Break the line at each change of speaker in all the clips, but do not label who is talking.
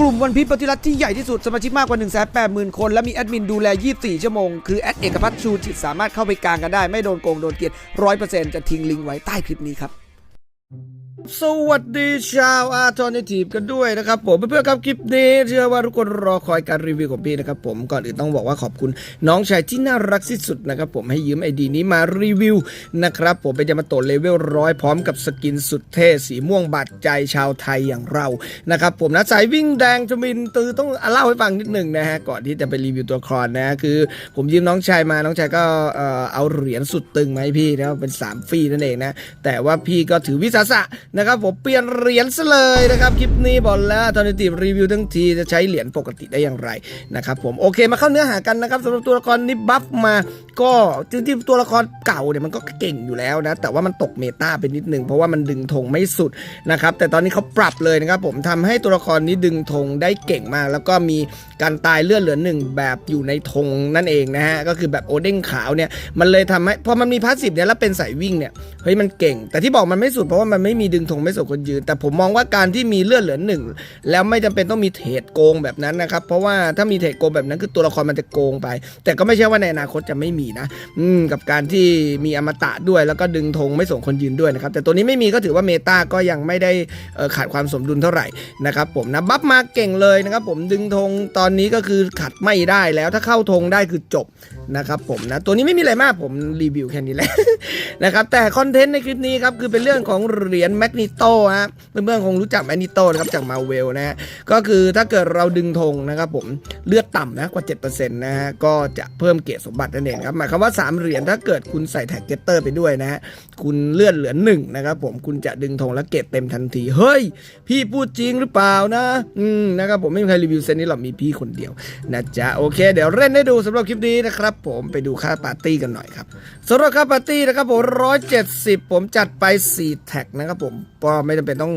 กลุ่มวันพีชปฏิรัติที่ใหญ่ที่สุดสมาชิกมากกว่า1 8 0 0 0 0คน และมีแอดมินดูแล 24 ชั่วโมง คือแอดเอกพัฒน์ชูจิตสามารถเข้าไปกลางกันได้ ไม่โดนโกงโดนเกลียด100%จะทิ้งลิงก์ไว้ใต้คลิปนี้ครับ สวัสดีชาวอาร์ทอนิทีฟกันด้วยนะครับผมเพื่อนๆครับคลิปนี้เชื่อว่าทุกคนรอคอยการรีวิวของพี่นะครับผมก่อนอื่นต้องบอกว่าขอบคุณน้องชายที่น่ารักที่สุดนะครับผมให้ยืมไอดีนี้มารีวิวนะครับผมเป็นยามาโตะเลเวลร้อยพร้อมกับสกินสุดเท่สีม่วงบาดใจชาวไทยอย่างเรานะครับผมนะสายวิ่งแดงจมินตือต้องเล่าให้ฟังนิดหนึ่งนะฮะก่อนที่จะไปรีวิวตัวครอนนะคือ ผมยืมน้องชายมาน้องชายก็เอ่อเอาเหรียญสุดตึงมาให้พี่นะเป็น3ฟรีนั่นเองนะแต่ว่าพี่ก็ถือวิสาสะนะครับผมเปลี่ยนเหรียญซะเลยนะครับคลิปนี้บอกแล้วตอนนี้ตีรีวิวทั้งทีจะใช้เหรียญปกติได้อย่างไรนะครับผมโอเคมาเข้าเนื้อหากันนะครับสำหรับตัวละครนี้บัฟมาก็จริงๆตัวละครเก่าเนี่ยมันก็เก่งอยู่แล้วนะแต่ว่ามันตกเมตาไปนิดนึงเพราะว่ามันดึงธงไม่สุดนะครับแต่ตอนนี้เขาปรับเลยนะครับผมทำให้ตัวละครนี้ดึงธงได้เก่งมาก แล้วก็มีการตายเลือดเหลือหนึ่งแบบอยู่ในธงนั่นเองนะฮะก็คือแบบโอเด้งขาวเนี่ยมันเลยทำให้พอมันมีพาสซีฟเนี่ยแล้วเป็นสายวิ่งเนี่ยเฮ้ยมันเก่ง แต่ที่บอกมันไม่สุดเพราะว่ามันไม่มีดึงธงไม่สุดคนยืน แต่ผมมองว่าการที่มีเลือดเหลือหนึ่งแล้วไม่จำเป็นต้องมีเทรดโกงแบบนั้นนะครับ เพราะว่าถ้ามีเทรดโกงแบบนั้นคือตัวละครมันจะโกงไป แต่ก็ไม่ใช่ว่าในอนาคตจะไม่มีนะ อืมกับการที่มีอมตะด้วยแล้วก็ดึงธงไม่ส่งคนยืนด้วยนะครับแต่ตัวนี้ไม่มีก็ถือว่าเมตาก็ยังไม่ได้ขาดความสมดุลเท่าไหร่นะครับผมนะบัฟมาเก่งเลยนะครับผมดึงธงตอนนี้ก็คือขัดไม่ได้แล้วถ้าเข้าธงได้คือจบนะครับผมนะตัวนี้ไม่มีอะไรมากผมรีวิวแค่นี้แหละนะครับแต่คอนเทนต์ในคลิปนี้ครับคือเป็นเรื่องของเหรียญแมกนิโตฮะเพื่อนๆคงรู้จักแมกนิโตนะครับจากมาเวลนะฮะก็คือถ้าเกิดเราดึงธงนะครับผมเลือดต่ำนะกว่า 7%นะฮะก็จะเพิ่มเกียรติสมบัตินั่นเองครับหมายความว่า 3 เหรียญถ้าเกิดคุณใส่แท็กเกตเตอร์ไปด้วยนะฮะคุณเลือนเหลือหนึ่งนะครับผมคุณจะดึงธงแล้วเกรดเต็มทันที เฮ้ย พี่พูดจริงหรือเปล่านะ อืมนะครับผมไม่มีใครรีวิวเซนนี้หรอกมีพี่คนเดียวนะจ๊ะโอเค เดี๋ยวเล่นให้ดูสำหรับคลิปนี้นะครับผมไปดูค่าปาร์ตี้กันหน่อยครับสำหรับค่าปาร์ตี้นะครับผม170 ผมจัดไป 4 แท็กนะครับผมก็ไม่จำเป็นต้อง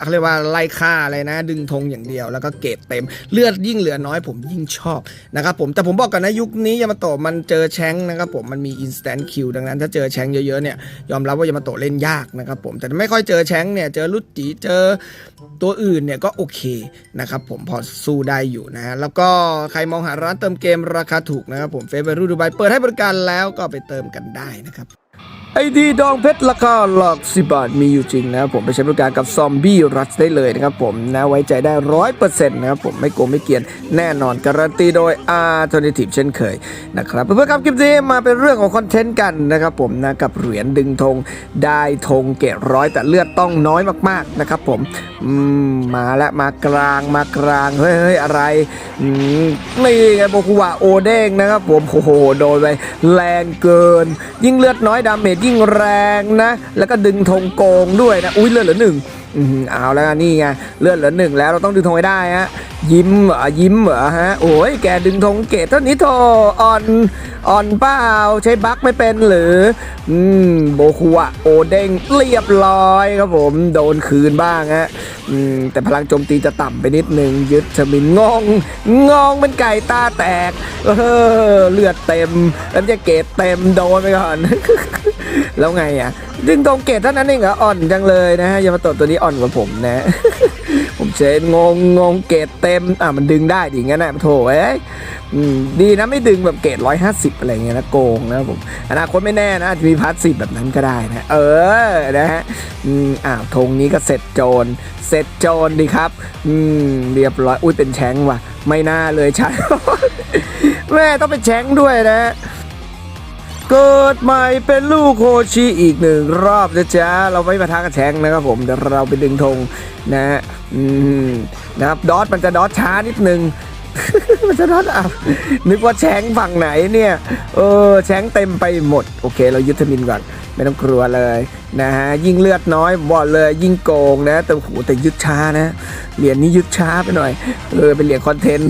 เขาเรียกว่าไล่ค่าอะไรนะ ดึงธงอย่างเดียวแล้วก็เกรดเต็มเลือดยิ่งเหลือน้อยผมยิ่งชอบนะครับผมแต่ผมบอกกันนะยุคนี้ยามาโตะมันเจอแชงนะครับผมมันมี instant kill ดังนั้นถ้าเจอแชงเยอะๆเนี่ยยอมรับว่ายามาโตะเล่นยากนะครับผมแต่ไม่ค่อยเจอแชงเนี่ยเจอลุดจีเจอตัวอื่นเนี่ยก็โอเคนะครับผมพอสู้ได้อยู่นะฮะแล้วก็ใครมองหาร้านเติมเกมราคาถูกนะครับผมเฟเวอร์รูดูไบเปิดให้บริการแล้วก็ไปเติมกันได้นะครับ ไอดีดองเพชรราคาหลักสิบาทมีอยู่จริงนะครับผมไปใช้บริการกับซอมบี้รัสได้เลยนะครับผมนะไว้ใจได้ร้อยเปอร์เซ็นต์นะครับผมไม่โกงไม่เกียนแน่นอนการันตีโดย a l t e r n a t i v e เช่นเคยนะครับเพื่อนๆครับคลิปนี้มาเป็นเรื่องของคอนเทนต์กันนะครับผมนะกับเหรียญดึงธงได้ธงเกตร้อยแต่เลือดต้องน้อยมากๆนะครับผมมมาแล้วมากลางมากลางเฮ้ยอะไรนี่ไงโบคุวะโอเด้งนะครับผมโอ้โหโดนไปแรงเกิน ยิ่งเลือดน้อยดาเมจยิ่งแรงนะ แล้วก็ดึงธงโกงด้วยนะ อุ้ยเลือดเหลือหนึ่ง อืมเอาแล้วนี่ไงเลือดเหลือหนึ่งแล้วเราต้องดึงธงให้ได้ฮะยิ้มเหรอยิ้มเหรอฮะโอ้ยแกดึงธงเกตเท่านี้โทอ่อนอ่อนเปล่าใช้บั๊กไม่เป็นหรือ อืมโบคุอะโอเด้งเรียบร้อยครับผมโดนคืนบ้างฮะอืมแต่พลังโจมตีจะต่ำไปนิดนึงยึดชมินงงงงเป็นไก่ตาแตกเออเลือดเต็มแล้วจะเกตเต็มโดนไปก่อน แล้วไงอะ ดึงตรงเกตเท่านั้นเองเหรออ่อนจังเลยนะฮะยามาโตะตัวนี้อ่อนกว่าผมนะ ผมเชนงงงงเกตเต็ม อะมันดึงได้ดิงั้นนะโถเอ้ยดีนะไม่ดึงแบบเกตร้อยห้าสิบอะไรเงี้ยนะโกงนะผมอนาคตไม่แน่นะจะมีพาร์ทสิบแบบนั้นก็ได้นะ เออนะฮะอืมอ้าธงนี้ก็เสร็จโจรเสร็จโจรดีครับ อืมเรียบร้อยอุ้ยเป็นแชงว่ะ ไม่น่าเลยใช่แม่ต้องเป็นแชงด้วยนะ เกิดใหม่เป็นลูกโคชิอีกหนึ่งรอบนะจ๊ะ เราไม่มาทักกับแชงนะครับผมเดี๋ยวเราไปดึงธงนะฮะอืมนะครับดอทมันจะดอทช้านิดนึงมันจะดอทอะนึกว่าแชงฝั่งไหนเนี่ย เออแชงเต็มไปหมด โอเค เรายึดทมินก่อน ไม่ต้องกลัวเลยนะฮะยิ่งเลือดน้อยบอกเลยยิ่งโกงนะ แต่โหแต่ยึดช้านะเหรียญนี้ยึดช้าไปหน่อยเออเป็นเหรียญคอนเทนต์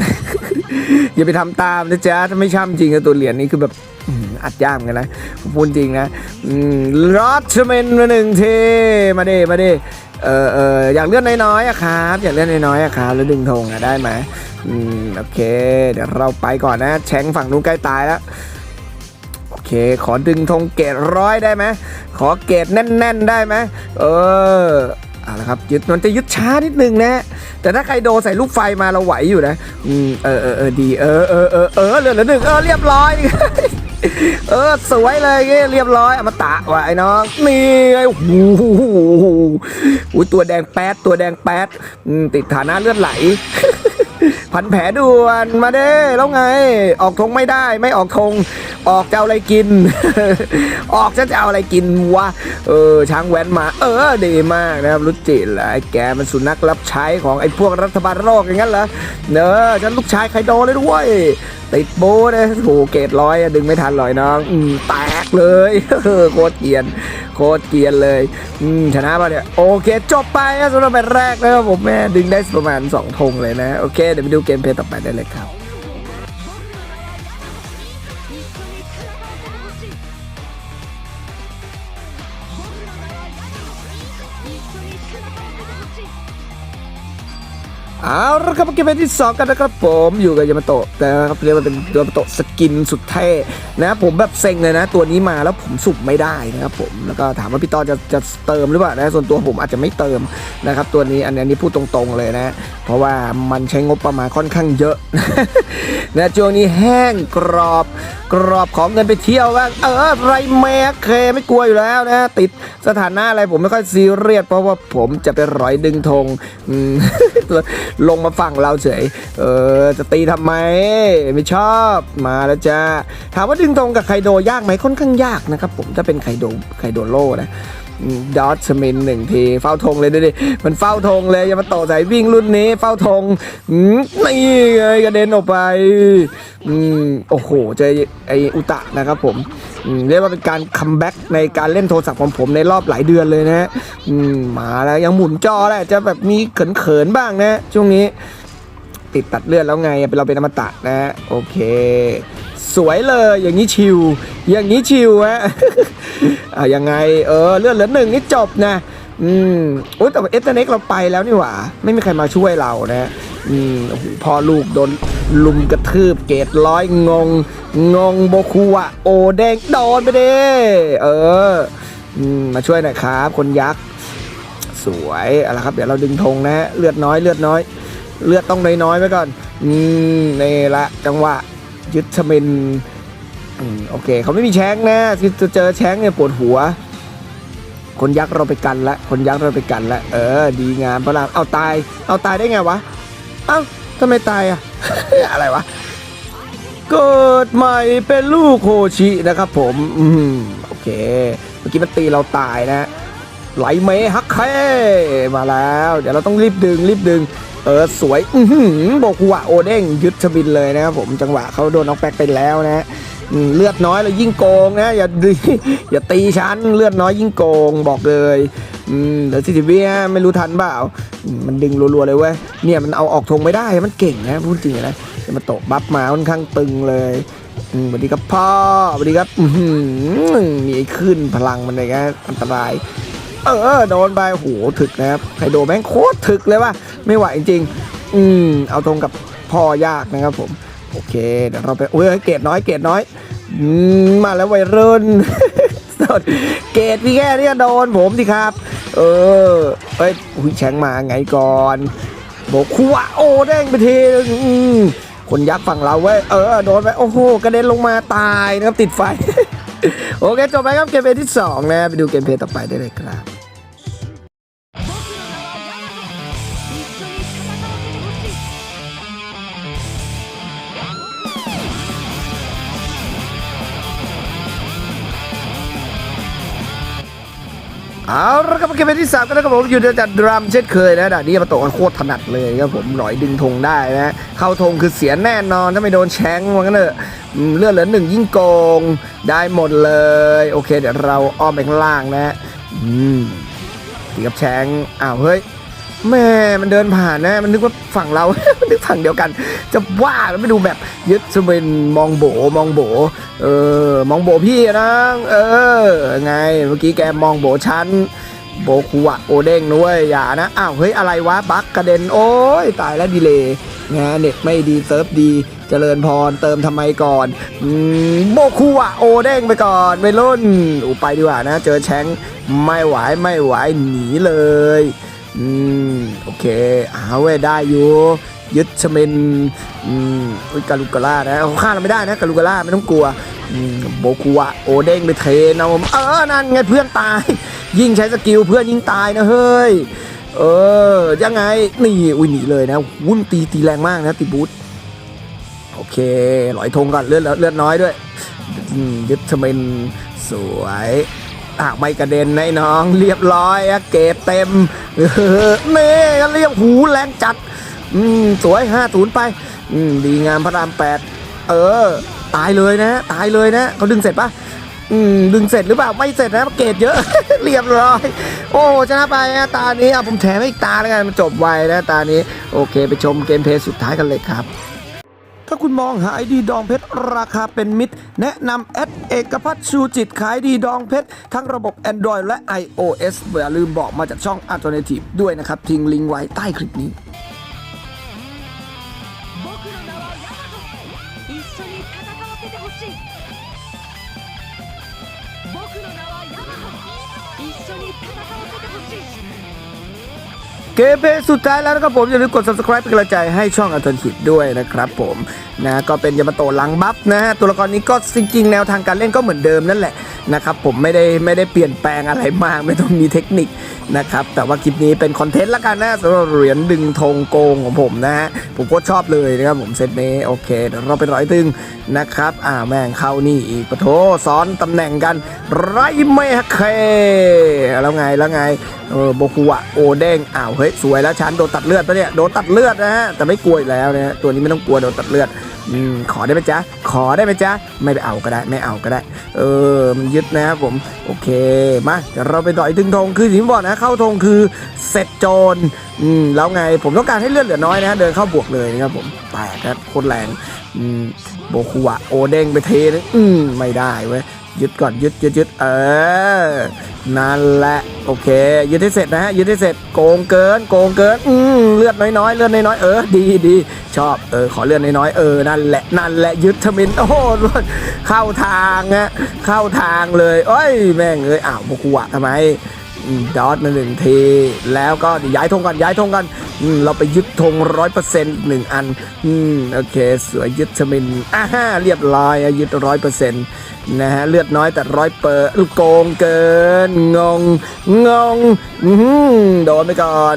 อย่าไปทำตามนะจ๊ะถ้าไม่ช่ำจริงอะตัวเหรียญนี้คือแบบ อัดย่ามกันนะพูดจริงนะรอดเมนมาหนึ่งทีมาดิมาดิเออเอออยากเลื่อนน้อยๆอะครับ อยากเลื่อนน้อยๆอะครับ แล้วดึงธงอะได้ไหมอืมโอเค เดี๋ยวเราไปก่อนนะ แชงฝั่งนู้นใกล้ตายแล้ว โอเค ขอดึงธงเกตร้อยได้ไหมขอเกตแน่น ๆ ได้ไหมเออเอาละครับยึดมันจะยึดช้านิดนึงนะ แต่ถ้าใครโดใส่ลูกไฟมาเราไหวอยู่นะอืมเออเออเออดีเออเออเออเออเหลือเหลือหนึ่งเออเรียบร้อย เออสวยเลยเงี้ยเรียบร้อยอมตะว่ะไอ้น้องนี่ไงโอ้โหอุ้ยตัวแดงแป๊ดตัวแดงแป๊ดติดฐานะเลือดไหล พันแผลด่วนมาเด้แล้วไง ออกธงไม่ได้ไม่ออกธง ออกจะเอาอะไรกิน ออกจะจะเอาอะไรกินวะ เออ ช้างแว้นมา เออ ดีมากนะครับรุจิละไอ้แกมันสุนัขรับใช้ของไอ้พวกรัฐบาลโลกอย่างนั้นเหรอ เนอะฉันลูกชายใครโดนเลยด้วย ติดโบนะโหเกตร้อยดึงไม่ทันหรอยน้องอืมแตกเลยโคตรเกียน โคตรเกียนเลยอืมชนะป่ะเนี่ย โอเค จบไปนะสำหรับแมตช์แรกนะครับผมแม่ดึงได้ประมาณ2ธงเลยนะ โอเค เดี๋ยวไปดูเกมเพลย์ต่อไปได้เลยครับ เอาละครับเกมที่ 2 กันนะครับผมอยู่กับยามาโตะนะครับเรียกว่าเป็นยามาโตะสกินสุดเท่นะผมแบบเซ็งเลยนะ ตัวนี้มาแล้วผมสุ่มไม่ได้นะครับผมแล้วก็ถามว่าพี่ต้อจะจะเติมหรือเปล่านะส่วนตัวผมอาจจะไม่เติมนะครับตัวนี้อันนี้พูดตรงๆเลยนะ เพราะว่ามันใช้งบประมาณค่อนข้างเยอะนะช่วงนี้แห้งกรอบกรอบของเงินไปเที่ยวบ้างเออไรแม็กเคไม่กลัวอยู่แล้วนะติดสถานะอะไรผมไม่ค่อยซีเรียสเพราะว่าผมจะไปร้อยดึงธงอืมลงมาฝั่งเราเฉย เออ จะตีทำไม ไม่ชอบมาแล้วจ้าถามว่าดึงตรงกับไคโดยากไหมค่อนข้างยากนะครับผมถ้าเป็นไคโดไคโดโลนะ ดอทสมินหนึ่งทีเฝ้าธงเลยดูดิมันเฝ้าธงเลยอย่ามาโตใส่วิ่งรุ่นนี้ เฝ้าธงนี่ไงกระเด็นออกไปอืมโอ้โหเจอไออุตะนะครับผมมเรียกว่าเป็นการคัมแบ็กในการเล่นโทรศัพท์ของผมในรอบหลายเดือนเลยนะฮะมมาแล้วยังหมุนจอแหละจะแบบมีเขินๆบ้างนะช่วงนี้ ติดตัดเลือดแล้วไงเป็นเราเป็นอมตะนะโอเค สวยเลยอย่างนี้ชิว อย่างนี้ชิวฮะอะยังไงเออเลือดเหลือหนึ่งนี่จบนะอืมโอ้ยแต่เอสเน็กเราไปแล้วนี่หว่า ไม่มีใครมาช่วยเรานะอืมโอ้โหพอลูกโดนลุมกระทืบเกตร้อยงง งงโบคุอะโอแดงโดนไปเด้เอออืมมาช่วยหน่อยครับ คนยักษ์ สวยเอาละครับ เดี๋ยวเราดึงธงนะ เลือดน้อยเลือดน้อย เลือดต้องน้อยๆไว้ก่อนอืมนี่ละจังหวะยึดชมินโอเคเขาไม่มีแช้งนะที่จะเจอแช้งเนี่ยปวดหัว คนยักษ์เราไปกันละคนยักษ์เราไปกันละเออ ดีงามพระรามเอาตาย เอาตายได้ไงวะ เอ้าทำไมตายอะอะไรวะเกิดใหม่เป็นลูกโคชินะครับผมอืมโอเค เมื่อกี้มันตีเราตายนะไหลเมฮักเคมาแล้ว เดี๋ยวเราต้องรีบดึงรีบดึง เออสวย อือหือโบกุวะโอเด้งยึดชบินเลยนะครับผมจังหวะเขาโดนน็อกแบ็กไปแล้วนะเลือดน้อยเลยยิ่งโกงนะอย่าดีอย่าตีฉันเลือดน้อยยิ่งโกงบอกเลยอืมเดี๋ยวสิทิเวียไม่รู้ทันเปล่า มันดึงรัวๆเลยเว้ยเนี่ยมันเอาออกธงไม่ได้มันเก่งนะพูดจริงนะจะมาตกบัฟมาค่อนข้างตึงเลยอืมสวัสดีครับพ่อสวัสดีครับอือหือมีขึ้นพลังมันเลยนะอันตราย เออ โดนไปโหถึกนะครับไคโดแม่งโคตรถึกเลยว่ะไม่ไหวจริง อืม เอาตรงกับพ่อยากนะครับผม โอเค เดี๋ยวเราไปโอ้ยเกรดน้อยเกรดน้อยอืมมาแล้ววัยรุ่นสดเกรดพี่แค่เนี่ยโดนผมสิครับ เออเอ้ยอุ้ยแชงมาไงก่อนบอกคัวโอ้เด้งไปทีอืมคนยักษ์ฝั่งเราเว้ยเออโดนไปโอ้โหกระเด็นลงมาตายนะครับติดไฟโอเคจบไปครับเกมเพลย์ที่ 2 นะ ไปดูเกมเพลย์ต่อไปได้เลยครับ เอาละครับเกมเพลย์ที่3ก็แล้วครับผมอยู่ในจัดดรัมเช่นเคยนะด่านนี้มาโตกันโคตรถนัดเลยครับผมหน่อยดึงธงได้นะเข้าธงคือเสียแน่นอนถ้าไม่โดนแชงมันก็เนอะเลือดเหลือหนึ่งยิ่งโกงได้หมดเลย โอเค เดี๋ยวเราอ้อมไปข้างล่างนะอืมตีกับแชงอ้าวเฮ้ย แม่มันเดินผ่านนะมันนึกว่าฝั่งเรา มันนึกฝั่งเดียวกัน จะว่าแล้วไปดูแบบยึดสเวนมองโบมองโบเออมองโบพี่นะเออไงเมื่อกี้แกมองโบฉันโบคุอะโอเด้งนุ้ยอย่านะอ้าวเฮ้ยอะไรวะบักกระเด็นโอ้ยตายแล้วดีเลยงานเน็ตไม่ดีเซิร์ฟดีเจริญพรเติมทำไมก่อนอโบคุอะโอเด้งไปก่อนไปรุ่นอูไปดีกว่านะ เจอแชงไม่ไหวไม่ไหวหนีเลย อืมโอเคเอาเว้ยได้อยู่ ยึดชเมนอืมอุยกาลูกาล่านะเขาฆ่าเราไม่ได้นะกาลูกาล่าไม่ต้องกลัวอืมโบกัวโอเด้งไปเทนะผมเออนั่นไงเพื่อนตาย ยิ่งใช้สกิลเพื่อนยิ่งตายนะเฮ้ยเออยังไงนี่อุ้ยหนีเลยนะ วุ่นตีตีแรงมากนะติบูทโอเคลอยธงก่อนเลือดเลือดน้อยด้วยยึดชเมนสวย อะไม่กระเด็นนะไอ้น้อง เรียบร้อยอะเกรดเต็มเออเน่เรียกหูแรงจัด อืมสวยห้าศูนย์ไป อืมดีงามพระรามแปดเออ ตายเลยนะ ตายเลยนะเขาดึงเสร็จปะอืมดึงเสร็จหรือเปล่าไม่เสร็จนะเกรดเยอะ เรียบร้อย โอ้ชนะไปนะตานี้อะผมแถมให้อีกตาแล้วกันมันจบไวนะตานี้ โอเค ไปชมเกมเพลย์สุดท้ายกันเลยครับ ถ้าคุณมองหาไอดีดองเพชรราคาเป็นมิตร แนะนำแอดเอกพัฒน์ชูจิตขายดีดองเพชร ทั้งระบบ Android และ iOS อย่าลืมบอกมาจากช่อง Alternative ด้วยนะครับ ทิ้งลิงก์ไว้ใต้คลิปนี้ เกมเพลย์สุดท้ายแล้วนะครับผมอย่าลืมกด subscribe เป็นกำลังใจให้ช่องอัลเทอร์ e ด้วยนะครับผมนะก็เป็นยามาโตะลังบัฟนะฮะตัวละครนี้ก็จริงๆแนวทางการเล่นก็เหมือนเดิมนั่นแหละนะครับผมไม่ได้ไม่ได้เปลี่ยนแปลงอะไรมากไม่ต้องมีเทคนิคนะครับแต่ว่าคลิปนี้เป็นคอนเทนต์ละกันนะสำหรับเหรียญดึงธงโกงของผมนะฮะผมก็ชอบเลยนะครับผมเซตนี้โอเคเดี๋ยวเราไปร้อยตึงนะครับอ่าแม่งเข้านี่อีกปะโถซ้อนตำแหน่งกันไรไม่ฮักเคแล้วไงแล้วไง เออโบกุอะโอเด้งอ้าวเฮ้ยสวยแล้วชั้นโดนตัดเลือดปะเนี่ยโดนตัดเลือดนะฮะแต่ไม่กลัวอีกแล้วนะฮะตัวนี้ไม่ต้องกลัวโดนตัดเลือดอืมขอได้ไหมจ๊ะ ขอได้ไหมจ๊ะ ไม่ไปเอาก็ได้ ไม่เอาก็ได้ เออมันยึดนะครับผม โอเค มาเดี๋ยวเราไปต่อยถึงธง คือที่ผมบอกนะ เข้าธงคือเสร็จโจร อืม แล้วไง ผมต้องการให้เลือดเหลือน้อยนะฮะเดินเข้าบวกเลยนะครับผมแตกครับโคตรแรง อืม โบกุอะโอเด้งไปเทนึงอืม ไม่ได้เว้ย ยึดก่อน ยึดยึดยึดเออ นั่นแหละ โอเค ยึดให้เสร็จนะฮะ ยึดให้เสร็จ โกงเกิน โกงเกิน อืม เลือดน้อยๆ เลือดน้อยๆ เออ ดีดีชอบ เออ ขอเลือดน้อยๆ เออนั่นแหละนั่นแหละยึดทมินโอ้โหเข้าทางฮะเข้าทางเลยเอ้ยแม่งเอ้ยอ้าวพวกกูอะทำไมดอทมาหนึ่งที แล้วก็ย้ายธงก่อนย้ายธงก่อนเราไปยึดธงร้อยเปอร์เซ็นต์หนึ่งอันอืมโอเคสวยยึดทมินอ่าฮะเรียบร้อยยึดร้อยเปอร์เซ็นต์นะฮะเลือดน้อยแต่ร้อยเปอร์โกงเกิน งง งงโดนไปก่อน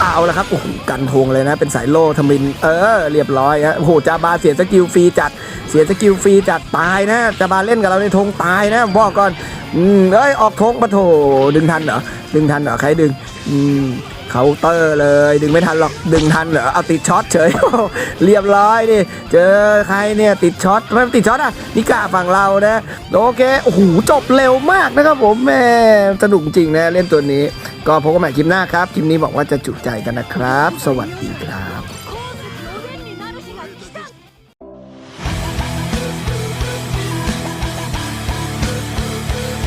เอาละครับโอ้โหกันทงเลยนะ เป็นสายโล่ทมิน เออ เรียบร้อยฮะโอ้โหจาบาเสียสกิลฟรีจัดเสียสกิลฟรีจัดตายนะจาบาเล่นกับเราในทงตายนะบอกก่อน อืมเอ้ยออกทงปะโถดึงทันเหรอดึงทันเหรอใครดึง อืม เคาน์เตอร์เลย ดึงไม่ทันหรอกดึงทันเหรอเอาติดช็อตเฉยเรียบร้อยดิเจอใครเนี่ยติดช็อตไม่ติดช็อตอะนิกาฝั่งเรานะโอเคโอ้โหจบเร็วมากนะครับผมแม่สนุกจริงนะเล่นตัวนี้ ก็พบกันใหม่คลิปหน้าครับคลิปนี้บอกว่าจะจุใจกันนะครับ สวัสดีครับ